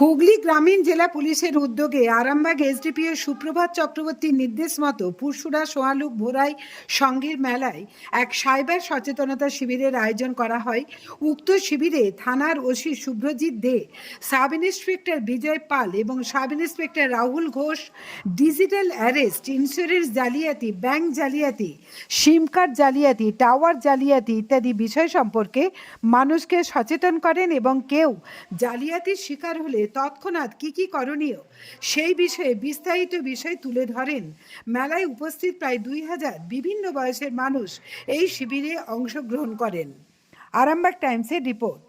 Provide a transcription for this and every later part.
হুগলি গ্রামীণ জেলা পুলিশের উদ্যোগে আরামবাগ এসডিপিও সুপ্রভাত চক্রবর্তীর নির্দেশ মতো পুরসুরা সোয়ালুক ভোরাই সঙ্গীর মেলায় এক সাইবার সচেতনতা শিবিরের আয়োজন করা হয়। উক্ত শিবিরে থানার OC Shubhrajit De, sub inspector Bijoy Pal এবং sub inspector Rahul Ghosh, digital arrest, insurance জালিয়াতি, ব্যাংক জালিয়াতি, সিম কার্ড জালিয়াতি, টাওয়ার জালিয়াতি ইত্যাদি বিষয় সম্পর্কে মানুষকে সচেতন করেন এবং কেউ জালিয়াতির শিকার হলে তৎক্ষণাৎ কি কি করণীয়? সেই বিষয়ে বিস্তারিত বিষয় তুলে ধরেন। মেলায় উপস্থিত প্রায় দুই হাজার বিভিন্ন বয়সের মানুষ এই শিবিরে অংশগ্রহণ করেন। আরামবাগ টাইমসের রিপোর্ট।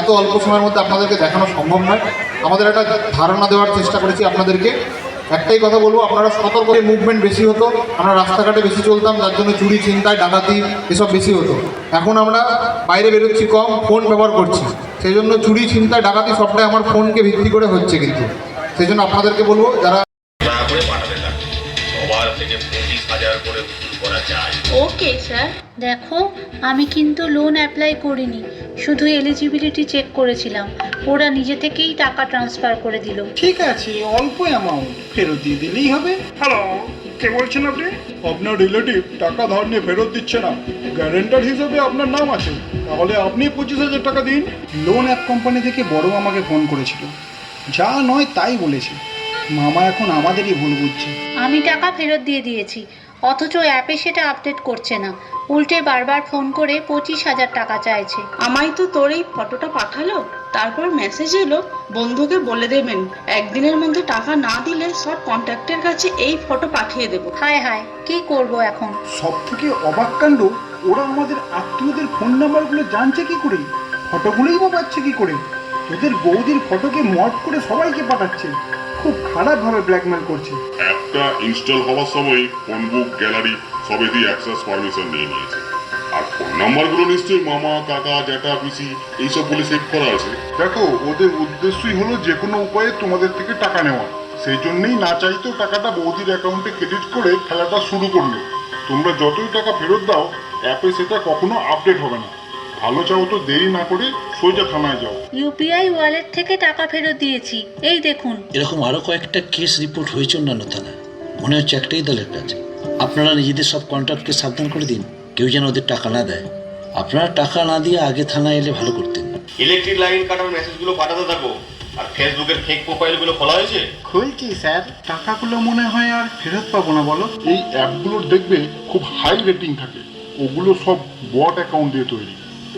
এত অল্প সময়ের মধ্যে আপনাদেরকে দেখানো সম্ভব নয়। আমাদের একটা ধারণা দেওয়ার চেষ্টা করেছি আপনাদেরকে। একটাই কথা বলব, আপনারা সতর্ক মুভমেন্ট বেশি হতো, আমরা রাস্তাঘাটে বেশি চলতাম যার জন্য চুরি চিন্তায় ডাকাতি, এসব বেশি হতো। এখন আমরা বাইরে বেরোচ্ছি, কম ফোন ব্যবহার করছি। সেই জন্য চুরি চিন্তায় ডাকাতি সবটাই আমার ফোনকে ভিত্তি করে হচ্ছে কিন্তু। সেই জন্য আপনাদেরকে বলব যারা ওকে স্যার। দেখো আমি কিন্তু লোন অ্যাপ্লাই করিনি শুধু এলিজিবিলিটি চেক করেছিলাম। ওরা নিজে থেকেই টাকা ট্রান্সফার করে দিল। ঠিক আছে অল্প অ্যামাউন্ট ফেরত দিয়ে দিলেই হবে। হ্যালো কে বলছেন আপনি? আপনার রিলেটিভ টাকা ধার নিয়ে ফেরত দিচ্ছে না। গ্যারেন্টার হিসেবে আপনার নাম আছে। তাহলে আপনি পঁচিশ হাজার টাকা দিন। লোন অ্যাপ কোম্পানি থেকে বড় আমাকে ফোন করেছিল। যা নয় তাই বলেছে। মামা এখন আমাদেরই ভুল বুঝছে। আমি টাকা ফেরত দিয়ে দিয়েছি। অথচ অ্যাপে সেটা আপডেট করছে না। উল্টে বারবার ফোন করে পঁচিশ হাজার টাকা চাইছে। আমায় তো তোর এই ফটোটা পাঠালো? তারপর মেসেজ এলো বন্ধুকে বলে দেবেন একদিনের মধ্যে টাকা না দিলে সব কন্ট্যাক্টের কাছে এই ফটো পাঠিয়ে দেবো। হায় হায় কি করব এখন? সব থেকে অবাক কাণ্ড ওরা আমাদের আত্মীয়দের ফোন নাম্বারগুলো জানছে কি করে? ফটোগুলোই বা পাচ্ছে কি করে? ওদের বৌদির ফটোকে মড করে সবাইকে পাঠাচ্ছে। খুব খারাপভাবে ব্ল্যাকমেল করছে। অ্যাপটা ইনস্টল হওয়ার সময় ফোন বুক গ্যালারি সবে দিয়ে অ্যাক্সেস পারমিশন নিয়ে নিয়েছে। নাম্বারগুলো নিশ্চয়ই মামা কাকা জ্যাঠা পিসি এইসব বলে সেভ করা আছে। দেখো ওদের উদ্দেশ্যই হলো যে কোনো উপায়ে তোমাদের থেকে টাকা নেওয়া। সেই জন্যই না চাইতেও টাকাটা বৌদির অ্যাকাউন্টে ক্রেডিট করে খেলাটা শুরু করল। তোমরা যতই টাকা ফেরত দাও অ্যাপে সেটা কখনো আপডেট হবে না। ভালো চাও তো দেরি না করে সোজা থানায় যাও। ইউপিআই ওয়ালেট থেকে টাকা ফেরত দিয়েছি। এই দেখুন। এরকম আরও কয়েকটা কেস রিপোর্ট হয়েছে অন্যান্য থানায়। মনে হচ্ছে একটাই দলের কাজ। আপনারা নিজেদের সব কন্ট্রাক্টকে সাবধান করে দিন। কেউ যেন ওদের টাকা না দেয়। আপনারা টাকা না দিয়ে আগে থানায় এলে ভালো করতেন। ইলেকট্রিক লাইন কাটার মেসেজগুলো পাঠাতে থাকো। আর ফেসবুকের ফেক প্রোফাইলগুলো খোলা হয়েছে? খুলছি স্যার? টাকাগুলো মনে হয় আর ফেরত পাবো না বলো। এই অ্যাপগুলোর দেখবে খুব হাই রেটিং থাকে। ওগুলো সব বট অ্যাকাউন্ট দিয়ে তৈরি।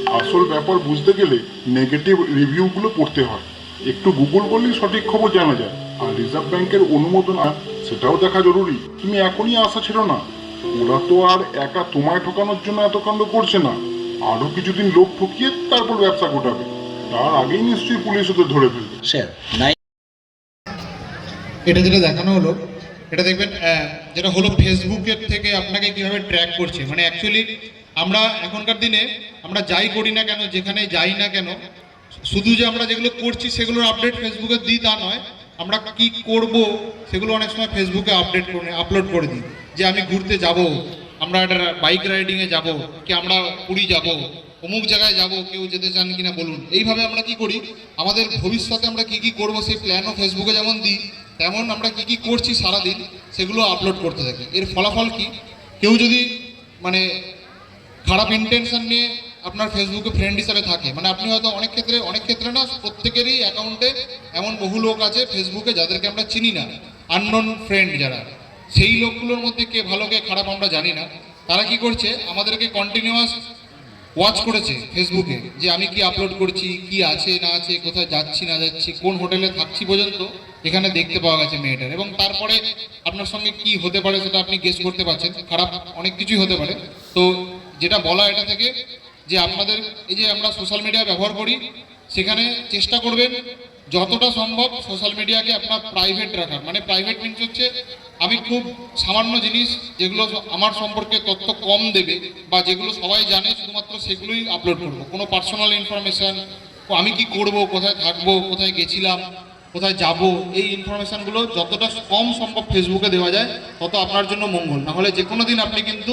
আসল ব্যাপার বুঝতে গেলে নেগেটিভ রিভিউগুলো পড়তে হয়। একটু গুগল করলেই সঠিক খবর জানা যায়। আর রিজার্ভ ব্যাংকের অনুমোদন আর সেটাও দেখা জরুরি। তুমি এখনই আশা ছিল না। ওরা তো আর একা তোমায় ঠকানোর জন্য এত কাণ্ড করছে না। আরও কিছুদিন লোক ঠকিয়ে তারপর ব্যবসা গোটাবে। তার আগেই নিশ্চয়ই পুলিশ ওদের ধরে ফেলবে। স্যার নাই এটা যেটা দেখানো হলো এটা দেখবেন যেটা হলো ফেসবুকের থেকে আপনাকে কীভাবে ট্র্যাক করছে। মানে অ্যাকচুয়ালি আমরা এখনকার দিনে আমরা যাই করি না কেন যেখানে যাই না কেন শুধু যে আমরা যেগুলো করছি সেগুলোর আপডেট ফেসবুকে দিই তা নয় আমরা কি করব সেগুলো অনেক সময় ফেসবুকে আপডেট করে আপলোড করে দিই। যে আমি ঘুরতে যাব, আমরা একটা বাইক রাইডিংয়ে যাব, কি আমরা পুরী যাব, অমুক জায়গায় যাব, কেউ যেতে চান কিনা বলুন। এইভাবে আমরা কি করি? আমাদের ভবিষ্যতে আমরা কি কি করব সেই প্ল্যানও ফেসবুকে যেমন দিই, তেমন আমরা কি কি করছি সারাদিন সেগুলো আপলোড করতে থাকি। এর ফলাফল কি? কেউ যদি মানে খারাপ ইন্টেনশন নিয়ে আপনার ফেসবুকে ফ্রেন্ড হিসাবে থাকে। মানে আপনি হয়তো অনেক ক্ষেত্রে অনেক ক্ষেত্রে না প্রত্যেকেরই অ্যাকাউন্টে এমন বহু লোক আছে ফেসবুকে যাদেরকে আমরা চিনি না। আননোন ফ্রেন্ড যারা। সেই লোকগুলোর মধ্যে কে ভালো, কে খারাপ আমরা জানি না। তারা কি করছে? আমাদেরকে কন্টিনিউয়াস ওয়াচ করেছে ফেসবুকে যে আমি কি আপলোড করছি, কি আছে, না আছে, কোথায় যাচ্ছি, না যাচ্ছি, কোন হোটেলে থাকছি পর্যন্ত এখানে দেখতে পাওয়া গেছে মেয়েটার। এবং তারপরে আপনার সঙ্গে কি হতে পারে সেটা আপনি গেস করতে পারছেন। খারাপ অনেক কিছুই হতে পারে। তো যেটা বলা এটা থেকে যে আপনাদের এই যে আমরা সোশ্যাল মিডিয়া ব্যবহার করি, সেখানে চেষ্টা করবেন যতটা সম্ভব সোশ্যাল মিডিয়াকে আপনার প্রাইভেট রাখার। মানে প্রাইভেট মিনস হচ্ছে, আমি খুব সামান্য জিনিস যেগুলো আমার সম্পর্কে তথ্য কম দেবে বা যেগুলো সবাই জানে, শুধুমাত্র সেগুলোই আপলোড করব। কোনো পার্সোনাল ইনফরমেশান আমি কি করব, কোথায় থাকব, কোথায় গেছিলাম, কোথায় যাব, এই ইনফরমেশানগুলো যতটা কম সম্ভব ফেসবুকে দেওয়া যায়, তত আপনার জন্য মঙ্গল। না হলে যে কোনো দিন আপনি কিন্তু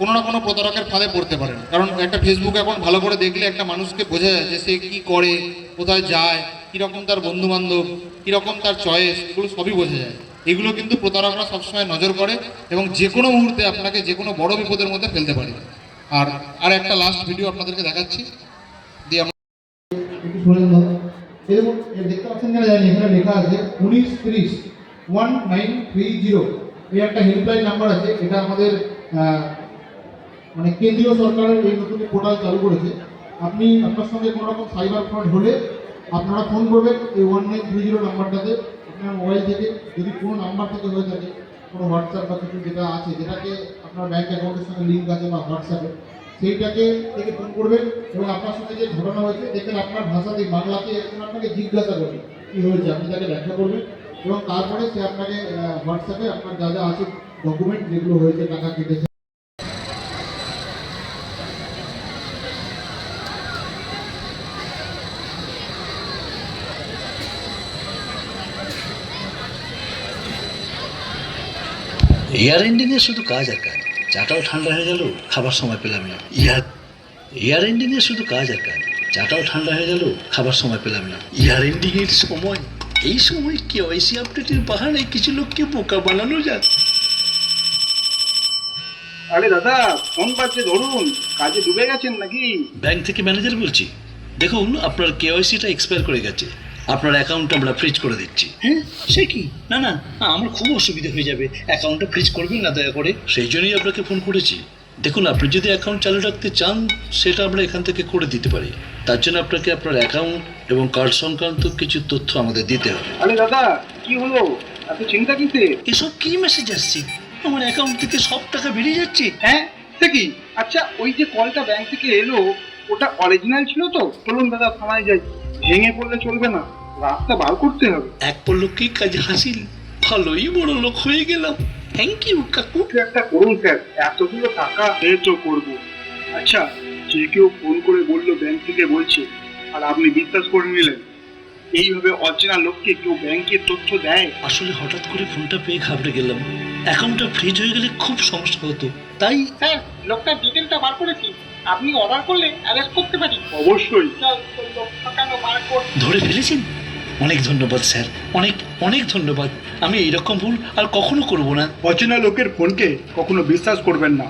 কোনো না কোনো প্রতারকের ফাঁদে পড়তে পারেন। কারণ একটা ফেসবুক অ্যাকাউন্ট ভালো করে দেখলে একটা মানুষকে বোঝা যায় যে সে কী করে, কোথায় যায়, কীরকম তার বন্ধু বান্ধব কীরকম তার চয়েস এগুলো সবই বোঝা যায়। এগুলো কিন্তু প্রতারকরা সবসময় নজর করে এবং যে কোনো মুহূর্তে আপনাকে যে কোনো বড় বিপদের মধ্যে ফেলতে পারে। আর আর একটা লাস্ট ভিডিও আপনাদেরকে দেখাচ্ছি। দিয়ে আমরা দেখতে পাচ্ছেন কিনা জানি, এখানে লেখা আছে উনিশ তিরিশ ওয়ান নাইন থ্রি জিরো এই একটা হেল্পলাইন নাম্বার আছে, এটা আমাদের মানে কেন্দ্রীয় সরকারের এই নতুন পোর্টাল চালু করেছে, আপনি আপনার সঙ্গে কোনো রকম সাইবার ফ্রড হলে আপনারা ফোন করবেন এই ওয়ান নাইন থ্রি জিরো নাম্বারটাতে, আপনার মোবাইল থেকে, যদি কোনো নাম্বার থেকে হয়ে থাকে, কোনো হোয়াটসঅ্যাপ বা কিছু যেটা আছে, যেটাকে আপনার ব্যাঙ্ক অ্যাকাউন্টের সঙ্গে লিঙ্ক আছে বা হোয়াটসঅ্যাপে সেইটাকে থেকে ফোন করবেন এবং আপনার সঙ্গে যে ঘটনা হয়েছে, দেখবেন আপনার ভাষাতে, বাংলাতে একজন আপনাকে জিজ্ঞাসা করবে কী হয়েছে, আপনি তাকে ব্যাখ্যা করবেন এবং তারপরে সে আপনাকে হোয়াটসঅ্যাপে আপনার যা যা আছে ডকুমেন্ট যেগুলো হয়েছে, টাকা কেটেছে এয়ার এন্ডিংয়ে শুধু কাজ আর কাজ। চাটাও ঠান্ডা হয়ে গেল খাবার সময় পেলাম না। ইয়ার এয়ার এন্ডিংয়ে শুধু কাজ আর কাজ। চাটাও ঠান্ডা হয়ে গেল খাবার সময় পেলাম না। এয়ার এন্ডিংয়ের সময় এই সময় কেওয়াইসি আপডেটের বাহানে কিছু লোককে বোকা বানানো যায়? আরে দাদা ফোন পাচ্ছে ধরুন। কাজে ডুবে গেছেন নাকি? ব্যাংক থেকে ম্যানেজার বলছি। দেখুন আপনার কেওয়াইসিটা এক্সপায়ার করে গেছে। আপনার অ্যাকাউন্ট আমরা ফ্রিজ করে দিচ্ছি। হ্যাঁ? সে কি? না না আমার খুব অসুবিধা হয়ে যাবে। অ্যাকাউন্টটা ফ্রিজ করবেন না দয়া করে। সেই জন্যই আপনাকে ফোন করেছি। দেখুন আপনি যদি অ্যাকাউন্ট চালু রাখতে চান সেটা আমরা এখান থেকে করে দিতে পারি। তার জন্য আপনাকে আপনার অ্যাকাউন্ট এবং কার্ড সংক্রান্ত কিছু তথ্য আমাদের দিতে হবে। আরে দাদা কি হলো? এত চিন্তা কিসে? এসব কি মেসেজ আসছে? আমার অ্যাকাউন্ট থেকে সব টাকা বেরিয়ে যাচ্ছে। হ্যাঁ সে কি? আচ্ছা ওই যে কলটা ব্যাংক থেকে এলো ওটা অরিজিনাল ছিল তো? চলুন দাদা থানায় যাই। ভেঙে পড়লে চলবে না। রাস্তা বার করতে হবে। এক পল্লকেই কাজ হাসিল ভালোই বড় লোক হয়ে গেলাম। থ্যাংক ইউ কাকু। কিছু একটা করুন স্যার। এতগুলো টাকা তো করব। আচ্ছা যে কেউ ফোন করে বলল ব্যাংক থেকে বলছে আর আপনি বিশ্বাস করে নিলেন। এইভাবে অচেনা লোককে কেউ ব্যাংকের তথ্য দেয়? আসলে হঠাৎ করে ফোনটা পেয়ে ঘাবড়ে গেলাম। অ্যাকাউন্টটা ফ্রিজ হয়ে গেলে খুব সমস্যা হতো। তাই স্যার লোকটার ডিটেলটা বার করেছি। আপনি অর্ডার করলে অ্যারেস্ট করতে পারি। অবশ্যই। ধরে ফেলেছেন? অনেক ধন্যবাদ স্যার। অনেক অনেক ধন্যবাদ। আমি এইরকম ভুল আর কখনো করব না। অচেনা লোকের ফোনকে কখনো বিশ্বাস করবেন না।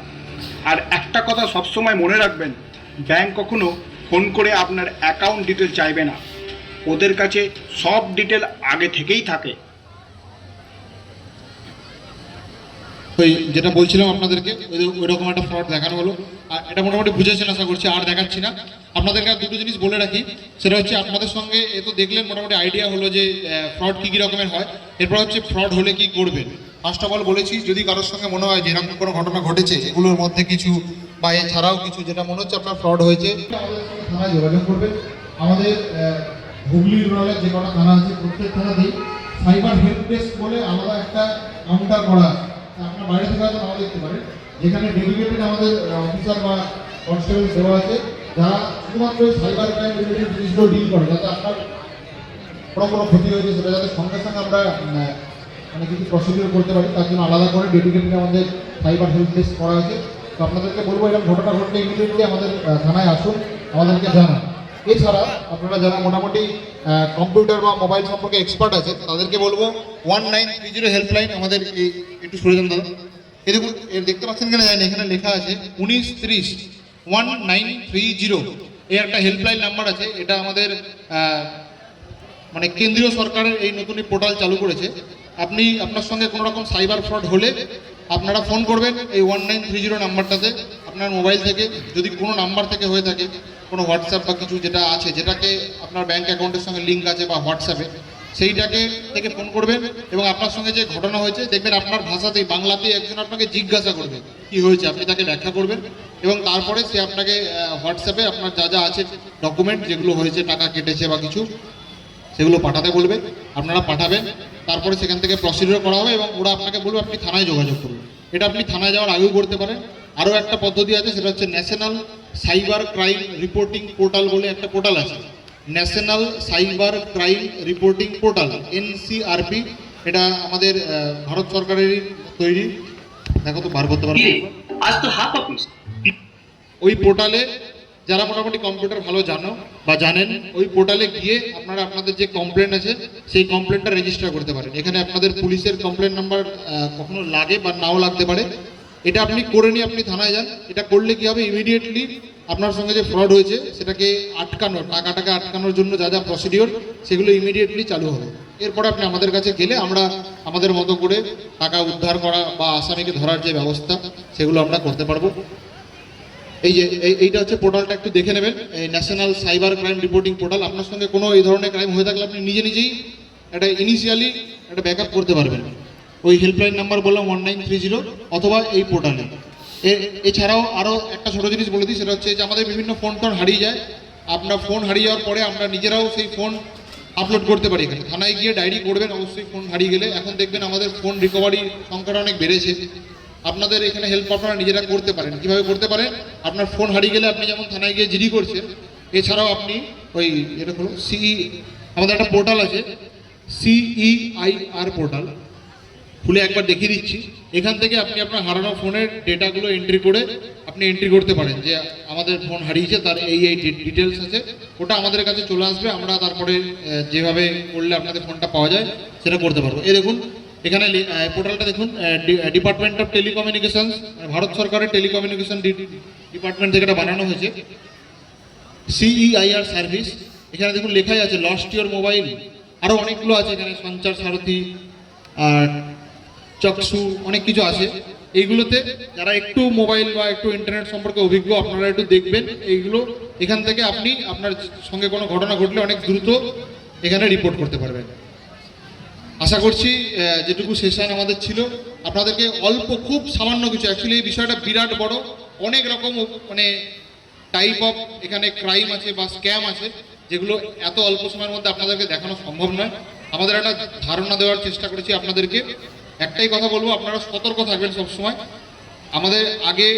আর একটা কথা সবসময় মনে রাখবেন ব্যাংক কখনো ফোন করে আপনার অ্যাকাউন্ট ডিটেল চাইবে না। ওদের কাছে সব ডিটেল আগে থেকেই থাকে। ওই যেটা বলছিলাম আপনাদেরকে ওই- রকম একটা ফ্রড দেখানো হলো। এটা মোটামুটি বুঝেছেন আশা করছি, আর দেখাচ্ছি না। আপনাদেরকে দুটো জিনিস বলে রাখি, সেটা হচ্ছে আপনাদের সঙ্গে এ তো দেখলেন মোটামুটি আইডিয়া হলো যে ফ্রড কী কী রকমের হয়। এরপর হচ্ছে ফ্রড হলে কি করবেন? ফার্স্ট অফ অল বলেছি, যদি কারোর সঙ্গে মনে হয় যে এরকম কোনো ঘটনা ঘটেছে, এগুলোর মধ্যে কিছু বা এছাড়াও কিছু যেটা মনে হচ্ছে আপনার ফ্রড হয়েছে। থানায় যোগাযোগ করবেন। আমাদের হুগলি রুরালের যে কটা থানা আছে, প্রত্যেক থানাতেই সাইবার হেল্প ডেস্ক বলে আলাদা একটা কাউন্টার করা আছে। আপনার বাইরে থেকে হয়তো নাও দেখতে পারেন। যেখানে ডেডিকেটেড আমাদের অফিসার বা কনস্টেবল দেওয়া আছে, যারা শুধুমাত্র সাইবার ক্রাইম রিলেটেড জিনিসগুলো ডিল করে, যাতে আপনার বড় কোনো ক্ষতি হয়েছে সেটা যাতে সঙ্গে সঙ্গে আমরা মানে কিছু প্রসিডিওর করতে পারি, তার জন্য আলাদা করে ডেডিকেটেড আমাদের সাইবার হেল্প ডেস্ক করা হয়েছে তো আপনাদেরকে বলব, এরকম ঘটনা ঘটলে ইমিডিয়েটলি আমাদের থানায় আসুন, আমাদেরকে জানান। এছাড়া আপনারা যারা মোটামুটি কম্পিউটার বা মোবাইল সম্পর্কে এক্সপার্ট আছে, তাদেরকে বলব one nine three zero helpline আমাদের একটু যান দাদা। এই দেখুন দেখতে পাচ্ছেন কিনা? জানি এখানে লেখা আছে উনিশ ত্রিশ ওয়ান নাইন থ্রি জিরো। এই একটা হেল্পলাইন নাম্বার আছে। এটা আমাদের মানে কেন্দ্রীয় সরকারের এই নতুন পোর্টাল চালু করেছে। আপনি আপনার সঙ্গে কোনো রকম সাইবার ফ্রড হলে আপনারা ফোন করবেন এই ওয়ান নাইন থ্রি জিরো নাম্বারটাতে। আপনার মোবাইল থেকে, যদি কোনো নাম্বার থেকে হয়ে থাকে, কোনো হোয়াটসঅ্যাপ বা কিছু যেটা আছে, যেটাকে আপনার ব্যাঙ্ক অ্যাকাউন্টের সঙ্গে লিঙ্ক আছে বা হোয়াটসঅ্যাপে সেইটাকে থেকে ফোন করবেন এবং আপনার সঙ্গে যে ঘটনা হয়েছে, দেখবেন আপনার ভাষাতেই, বাংলাতেই একজন আপনাকে জিজ্ঞাসা করবে, কি হয়েছে, আপনি তাকে ব্যাখ্যা করবেন এবং তারপরে সে আপনাকে হোয়াটসঅ্যাপে আপনার যা যা আছে ডকুমেন্ট যেগুলো হয়েছে, টাকা কেটেছে বা কিছু, সেগুলো পাঠাতে বলবে, আপনারা পাঠাবেন, তারপরে সেখান থেকে প্রসিডিওর করা হবে এবং ওরা আপনাকে বলবে আপনি থানায় যোগাযোগ করবেন এটা আপনি থানায় যাওয়ার আগেও করতে পারেন। আরও একটা পদ্ধতি আছে, সেটা হচ্ছে national cyber crime reporting portal বলে একটা পোর্টাল আছে। National cyber crime reporting portal NCRP. এটা আমাদের ভারত সরকারেরই তৈরি। দেখো তো বার করতে পারব। আজ তো হাফ অফিস ওই পোর্টালে যারা মোটামুটি কম্পিউটার ভালো জানো বা জানেন ওই পোর্টালে গিয়ে আপনারা আপনাদের যে কমপ্লেন আছে সেই কমপ্লেনটা রেজিস্টার করতে পারেন। এখানে আপনাদের পুলিশের কমপ্লেন নাম্বার কখনো লাগে বা নাও লাগতে পারে। এটা আপনি করে নিয়ে আপনি থানায় যান। এটা করলে কি হবে? ইমিডিয়েটলি আপনার সঙ্গে যে ফ্রড হয়েছে, সেটাকে আটকানোর, টাকাটাকে আটকানোর জন্য যা যা প্রসিডিওর সেগুলো ইমিডিয়েটলি চালু হবে। এরপরে আপনি আমাদের কাছে গেলে আমরা আমাদের মতো করে টাকা উদ্ধার করা বা আসামিকে ধরার যে ব্যবস্থা, সেগুলো আমরা করতে পারব। এই যে, এই- এইটা হচ্ছে পোর্টালটা একটু দেখে নেবেন। এই national cyber crime reporting portal আপনার সঙ্গে কোনো এই ধরনের ক্রাইম হয়ে থাকলে আপনি নিজে নিজেই একটা ইনিশিয়ালি একটা ব্যাকআপ করতে পারবেন। ওই হেল্পলাইন নাম্বার বললাম ওয়ান নাইন থ্রি জিরো অথবা এই পোর্টালে এছাড়াও আরও একটা ছোটো জিনিস বলে দিই, সেটা হচ্ছে যে আমাদের বিভিন্ন ফোন টোন হারিয়ে যায়। আপনার ফোন হারিয়ে যাওয়ার পরে আমরা নিজেরাও সেই ফোন আপলোড করতে পারি এখানে। থানায় গিয়ে ডায়েরি করবেন, অবশ্যই ফোন হারিয়ে গেলে। এখন দেখবেন আমাদের ফোন রিকভারি সংখ্যাটা অনেক বেড়েছে। আপনাদের এখানে হেল্প আপনারা নিজেরা করতে পারেন। কীভাবে করতে পারেন? আপনার ফোন হারিয়ে গেলে আপনি যেমন থানায় গিয়ে জিডি করছেন, এছাড়াও আপনি ওই এটা হলো সিই আমাদের একটা পোর্টাল আছে সিইআইআর পোর্টাল খুলে একবার দেখিয়ে দিচ্ছি। এখান থেকে আপনি আপনার হারানো ফোনের ডেটাগুলো এন্ট্রি করে আপনি এন্ট্রি করতে পারেন যে আমাদের ফোন হারিয়েছে, তার এই এই ডিটেলস আছে। ওটা আমাদের কাছে চলে আসবে, আমরা তারপরে যেভাবে করলে আপনাদের ফোনটা পাওয়া যায়, সেটা করতে পারব। এ দেখুন, এখানে পোর্টালটা দেখুন ডিপার্টমেন্ট অফ টেলিকমিউনিকেশন ভারত সরকারের টেলিকমিউনিকেশন ডিপার্টমেন্ট থেকে এটা বানানো হয়েছে। সিইআইআর সার্ভিস এখানে দেখুন লেখাই আছে লস্ট ইওর মোবাইল আরও অনেকগুলো আছে এখানে, সঞ্চার সারথি, আর চকসু, অনেক কিছু আছে। এইগুলোতে যারা একটু মোবাইল বা একটু ইন্টারনেট সম্পর্কে অভিজ্ঞ, আপনারা একটু দেখবেন। এইগুলো, এখান থেকে আপনি আপনার সঙ্গে কোনো ঘটনা ঘটলে অনেক দ্রুত এখানে রিপোর্ট করতে পারবেন। আশা করছি যেটুকু সেশন আমাদের ছিল, আপনাদেরকে অল্প খুব সামান্য কিছু অ্যাকচুয়ালি এই বিষয়টা বিরাট বড়। অনেক রকম মানে টাইপ অফ এখানে ক্রাইম আছে বা স্ক্যাম আছে, যেগুলো এত অল্প সময়ের মধ্যে আপনাদেরকে দেখানো সম্ভব নয়। আমাদের একটা ধারণা দেওয়ার চেষ্টা করেছি আপনাদেরকে। একটাই কথা বলব, আপনারা সতর্ক থাকবেন সবসময়। আমাদের আগে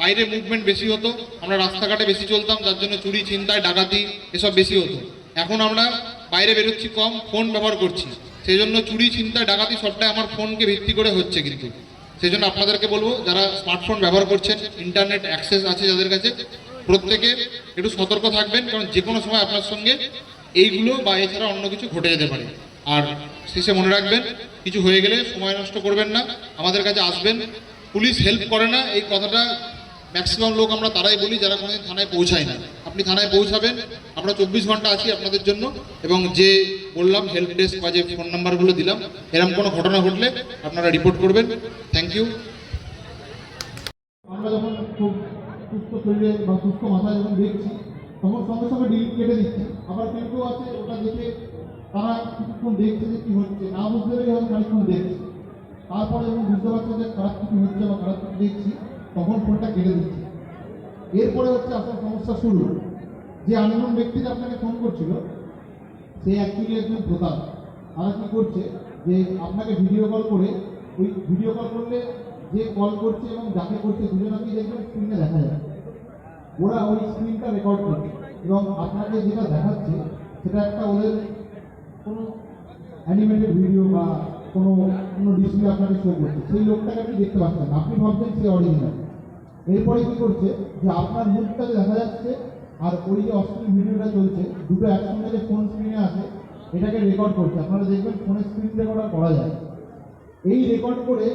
বাইরে মুভমেন্ট বেশি হতো, আমরা রাস্তাঘাটে বেশি চলতাম, যার জন্য চুরি চিন্তায় ডাকাতি এসব বেশি হতো। এখন আমরা বাইরে বেরোচ্ছি কম ফোন ব্যবহার করছি। সেই জন্য চুরি, ছিনতাই, ডাকাতি সবটাই আমার ফোনকে ভিত্তি করে হচ্ছে কিন্তু। সেই জন্য আপনাদেরকে বলব, যারা স্মার্টফোন ব্যবহার করছেন ইন্টারনেট অ্যাক্সেস আছে যাদের কাছে, প্রত্যেকে একটু সতর্ক থাকবেন, কারণ যে কোনো সময় আপনার সঙ্গে এইগুলো বা এছাড়া অন্য কিছু ঘটে যেতে পারে। আর শেষে মনে রাখবেন কিছু হয়ে গেলে সময় নষ্ট করবেন না, আমাদের কাছে আসবেন। পুলিশ হেল্প করে না, এই কথাটা ম্যাক্সিমাম লোক আমরা তারাই বলি যারা কোনোদিন থানায় পৌঁছায় না। আপনি থানায় পৌঁছাবেন, আমরা চব্বিশ ঘণ্টা আছি আপনাদের জন্য এবং যে বললাম হেল্প ডেস্ক বা যে ফোন নাম্বারগুলো দিলাম এরকম কোনো ঘটনা ঘটলে আপনারা রিপোর্ট করবেন। থ্যাংক ইউ আমরা যখন খুব সুস্থ শরীরে বা সুস্থ মাথায় যখন দেখছি, তখন সঙ্গে সঙ্গে ডিলিট কেটে দিচ্ছি আবার কেউ কেউ আছে, ওটা দেখে তারা কিছুক্ষণ দেখছে যে কী হচ্ছে, না বুঝতে পেরে হয়তো খানিক্ষণ দেখছে। তারপরে যখন বুঝতে পারছে যে খারাপ কিছু হচ্ছে বা খারাপ কিছু দেখছি, তখন ফোনটা কেটে দিচ্ছি। এরপরে হচ্ছে আপনার সমস্যা শুরু। যে আননোন ব্যক্তিটা আপনাকে ফোন করছিল, সে অ্যাকচুয়ালি একজন প্রতাপ। তারা কী করছে যে আপনাকে ভিডিও কল করে, ওই ভিডিও কল করলে যে কল করছে এবং যাকে করছে দুজনাকেই দেখবেন স্ক্রিনে দেখা যায়। ওরা ওই স্ক্রিনটা রেকর্ড করে। এবং আপনাকে যেটা দেখাচ্ছে, সেটা একটা ওদের কোনো অ্যানিমেটেড ভিডিও বা কোনো কোনো ডিসপ্লে আপনাকে শো করছে, সেই লোকটাকে আপনি দেখতে পাচ্ছেন না। আপনি ভাবছেন সে অরিজিনাল এরপরে কি করছে যে আপনার মুখটা যে দেখা যাচ্ছে আর ওই যে অশ্লীল ভিডিওটা চলছে, দুটো একসঙ্গে যে ফোন স্ক্রিনে আছে, এটাকে রেকর্ড করছে। আপনারা দেখবেন ফোনের স্ক্রিন রেকর্ডার করা যায়। এই রেকর্ড করে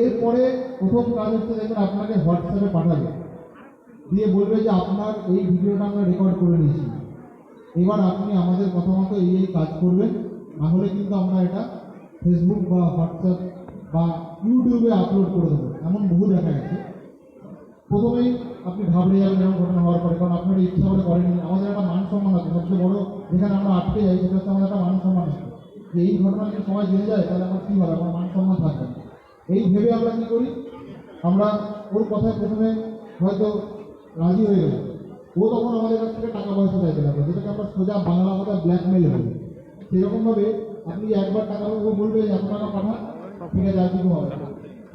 এরপরে প্রথম কাজ হচ্ছে দেখবেন আপনাকে হোয়াটসঅ্যাপে পাঠাবে। দিয়ে বলবে যে আপনার এই ভিডিওটা আমরা রেকর্ড করে নিয়েছি। এবার আপনি আমাদের কথা মতো এই এই কাজ করবেন। নাহলে কিন্তু আমরা এটা ফেসবুক বা হোয়াটসঅ্যাপ বা ইউটিউবে আপলোড করে দেবো। এমন বহু দেখা গেছে। প্রথমেই আপনি ঘাবড়ে যাবেন এরকম ঘটনা হওয়ার পরে, কারণ আপনার ইচ্ছা করে করেনি আমাদের একটা মান সম্মান আছে। সবচেয়ে বড় যেখানে আমরা আটকে যাই, সেটা হচ্ছে আমাদের একটা মান সম্মান আছে। যে এই ঘটনা যদি সবাই জেনে যায়, তাহলে আমার কী হবে? আমার মান সম্মান থাকবে। এই ভেবে আমরা কী করি? আমরা ওর কথায় প্রথমে হয়তো রাজি হয়ে গেলাম। ও তখন আমাদের কাছ থেকে টাকা পয়সা চাইতে লাগল যেটাকে আমরা সোজা বাংলা কথায় ব্ল্যাকমেল বলি। সেরকমভাবে আপনি একবার টাকা ও বলবে এত টাকা পাঠান, ঠিক আছে, আর কিছু হবে।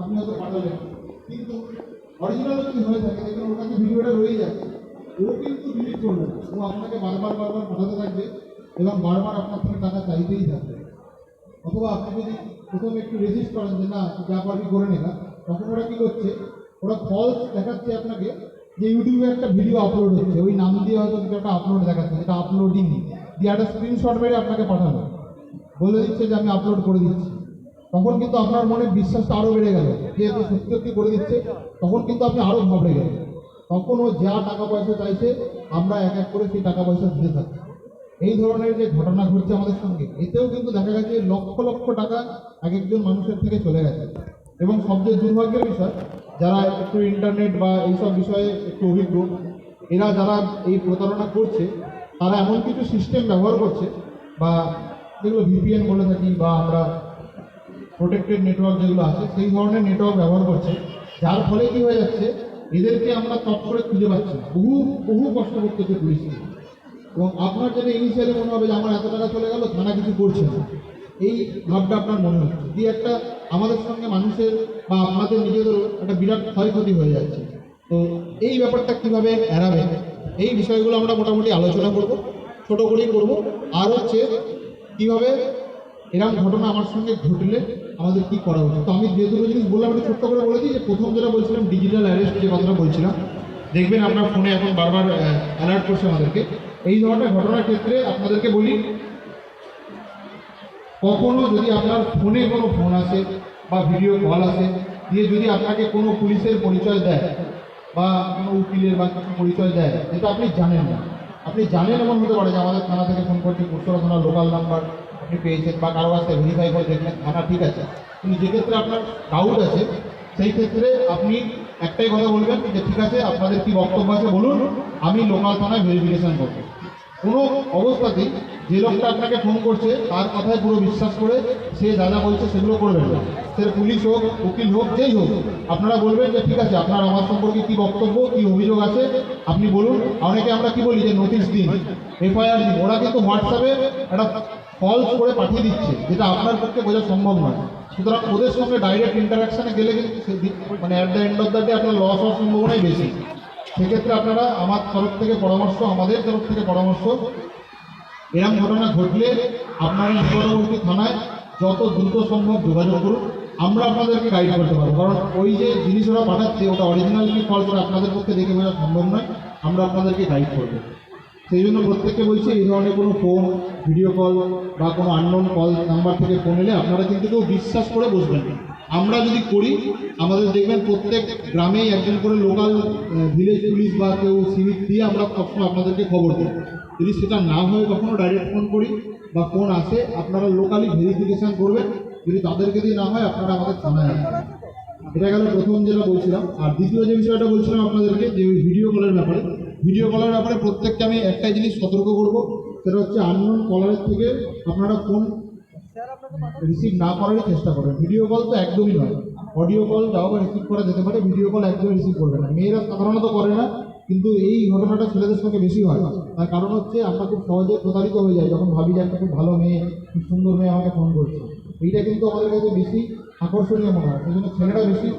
আপনি হয়তো পাঠালেন কিন্তু অরিজিনাল যদি হয়ে থাকে, দেখবেন ওর কাছে ভিডিওটা রয়েই যাচ্ছে। ও কিন্তু ডিলিট করবে ও আপনাকে বারবার বারবার পাঠাতে থাকবে এবং বারবার আপনার থেকে টাকা চাইতেই থাকবে। অথবা আপনি যদি প্রথমে একটু রেজিস্ট করেন যে, না, যা পারবি করে নেবা তখন ওরা কী করছে? ওরা ফলস দেখাচ্ছে আপনাকে যে ইউটিউবে একটা ভিডিও আপলোড হচ্ছে, ওই নাম দিয়ে হয়তো একটা আপলোড দেখাচ্ছে, যেটা আপলোডিং দিয়ে একটা স্ক্রিনশট মেরে আপনাকে পাঠানো বলে দিচ্ছে যে, আমি আপলোড করে দিচ্ছি। তখন কিন্তু আপনার মনে বিশ্বাসটা আরও বেড়ে গেল যেহেতু সত্যি সত্যি করে দিচ্ছে। তখন কিন্তু আপনি আরও ঘাবড়ে গেলেন। তখন ও যা টাকা পয়সা চাইছে, আমরা এক এক করে সেই টাকা পয়সা দিতে থাকি। এই ধরনের যে ঘটনা ঘটছে আমাদের সঙ্গে, এতেও কিন্তু দেখা গেছে লক্ষ লক্ষ টাকা এক একজন মানুষের থেকে চলে গেছে। এবং সবচেয়ে দুর্ভাগ্যের বিষয়, যারা একটু ইন্টারনেট বা এইসব বিষয়ে একটু অভিজ্ঞ, এরা যারা এই প্রতারণা করছে, তারা এমন কিছু সিস্টেম ব্যবহার করছে বা যেগুলো ভিপিএন বলে থাকি বা আমরা প্রোটেক্টেড নেটওয়ার্ক যেগুলো আছে, সেই ধরনের নেটওয়ার্ক ব্যবহার করছে। যার ফলে কি হয়ে যাচ্ছে, এদেরকে আমরা চট করে খুঁজে পাচ্ছি বহু বহু কষ্ট করতে হচ্ছে পুলিশকে এবং আপনার যেটা ইনিশিয়ালি মনে হবে যে আমার এত টাকা চলে গেল, থানা কিছু করছে না। এই ভাবটা আপনার মনে হচ্ছে? দিয়ে একটা আমাদের সঙ্গে মানুষের বা আপনাদের নিজেদেরও একটা বিরাট ক্ষয়ক্ষতি হয়ে যাচ্ছে, তো এই ব্যাপারটা কীভাবে এড়াবে এই বিষয়গুলো আমরা মোটামুটি আলোচনা করব, ছোট করেই করব। আর হচ্ছে কীভাবে এরকম ঘটনা আমার সঙ্গে ঘটলে আমাদের কি করা উচিত? তো আমি যে দুটো জিনিস বললাম, একটু ছোট্ট করে বলে দিই যে প্রথম যেটা বলছিলাম ডিজিটাল অ্যারেস্ট যে কথাটা বলছিলাম, দেখবেন আপনার ফোনে এখন বারবার অ্যালার্ট করছে আমাদেরকে। এই ধরনের ঘটনার ক্ষেত্রে আপনাদেরকে বলি কখনো যদি আপনার ফোনে কোনো ফোন আসে বা ভিডিও কল আসে, দিয়ে যদি আপনাকে কোনো পুলিশের পরিচয় দেয় বা কোনো উকিলের বা কিছু পরিচয় দেয় যেটা আপনি জানেন না। আপনি জানেন এমন হতে পারে যে আমাদের থানা থেকে ফোন করছে পুরসভা থানার লোকাল নাম্বার আপনি পেয়েছেন বা কারও কাছ ভেরিফাই করে দেখলেন, থানা ঠিক আছে। কিন্তু যে ক্ষেত্রে আপনার ডাউট আছে, সেই ক্ষেত্রে আপনি একটাই কথা বলবেন যে, ঠিক আছে, আপনাদের কি বক্তব্য আছে? বলুন, আমি লোকাল থানায় ভেরিফিকেশন করব। কোনো অবস্থাতেই যে লোকটা আপনাকে ফোন করছে, তার কথায় পুরো বিশ্বাস করে সে যা যা বলছে সেগুলো করবেন না। সে পুলিশ হোক, উকিল হোক, যেই হোক, আপনারা বলবেন যে ঠিক আছে, আপনার আমার সম্পর্কে কি বক্তব্য, কি অভিযোগ আছে, আপনি বলুন। অনেকে আমরা কি বলি যে নোটিশ দিন এফআইআর দিন। ওরা কিন্তু হোয়াটসঅ্যাপে একটা ফলস করে পাঠিয়ে দিচ্ছে, যেটা আপনার পক্ষে বোঝা সম্ভব নয়। সুতরাং ওদের সঙ্গে ডাইরেক্ট ইন্টারাকশনে গেলে কিন্তু মানে at the end of the day আপনার লস হওয়ার সম্ভাবনাই বেশি। সেক্ষেত্রে আপনারা আমার তরফ থেকে পরামর্শ, আমাদের তরফ থেকে পরামর্শ এরকম ঘটনা ঘটলে আপনারা নিকটবর্তী থানায় যত দ্রুত সম্ভব যোগাযোগ করুন। আমরা আপনাদেরকে গাইড করতে পারব। কারণ ওই যে জিনিস ওরা পাঠাচ্ছে, ওটা অরিজিনাল কি ফল করে আপনাদের পক্ষে দেখে বোঝা সম্ভব নয়। আমরা আপনাদেরকে গাইড করব। সেই জন্য প্রত্যেককে বলছি, এই ধরনের কোনো ফোন ভিডিও কল বা কোনো আননোন কল নাম্বার থেকে ফোন এলে আপনারা কিন্তু কেউ বিশ্বাস করে বসবেন না। আমরা যদি করি, আমাদের দেখবেন প্রত্যেক গ্রামেই একজন করে লোকাল ভিলেজ পুলিশ বা কেউ সিভিক দিয়ে আমরা সবসময় আপনাদেরকে খবর দিই। যদি সেটা না হয় কখনো ডাইরেক্ট ফোন করি বা ফোন আসে, আপনারা লোকালি ভেরিফিকেশান করবেন। যদি তাদেরকে দিয়ে না হয়, আপনারা আমাদের থানায় আসবেন। এটা গেল প্রথম যেটা বলছিলাম। আর দ্বিতীয় যে বিষয়টা বলছিলাম আপনাদেরকে, যে ওই ভিডিও কলের ব্যাপারে। ভিডিও কলের ব্যাপারে প্রত্যেককে আমি একটাই জিনিস সতর্ক করব, সেটা হচ্ছে আননোন কলারের থেকে আপনারা ফোন রিসিভ না করারই চেষ্টা করবেন। ভিডিও কল তো একদমই নয়। অডিও কল যাও বা রিসিভ করা যেতে পারে ভিডিও কল একদমই রিসিভ করবে না। মেয়েরা সাধারণত করে না কিন্তু এই ঘটনাটা ছেলেদের সঙ্গে বেশি হয়। তার কারণ হচ্ছে আমরা খুব সহজে প্রতারিত হয়ে যাই। যখন ভাবি যে একটা খুব ভালো মেয়ে খুব সুন্দর মেয়ে আমাকে ফোন করছে। এইটা কিন্তু আমাদের কাছে বেশি আকর্ষণীয় মনে হয়। সেই জন্য ছেলেরা বেশি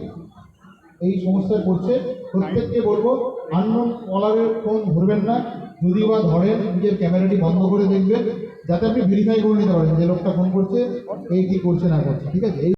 এই সমস্যায় পড়ছে। প্রত্যেককে বলব আননোন কলারের ফোন ধরবেন না। যদি বা ধরেন নিজের ক্যামেরাটি বন্ধ করে দেখবেন। যাতে আপনি ভেরিফাই করে নিতে পারেন যে লোকটা ফোন করছে, এই কি করছে, না করছে, ঠিক আছে? এই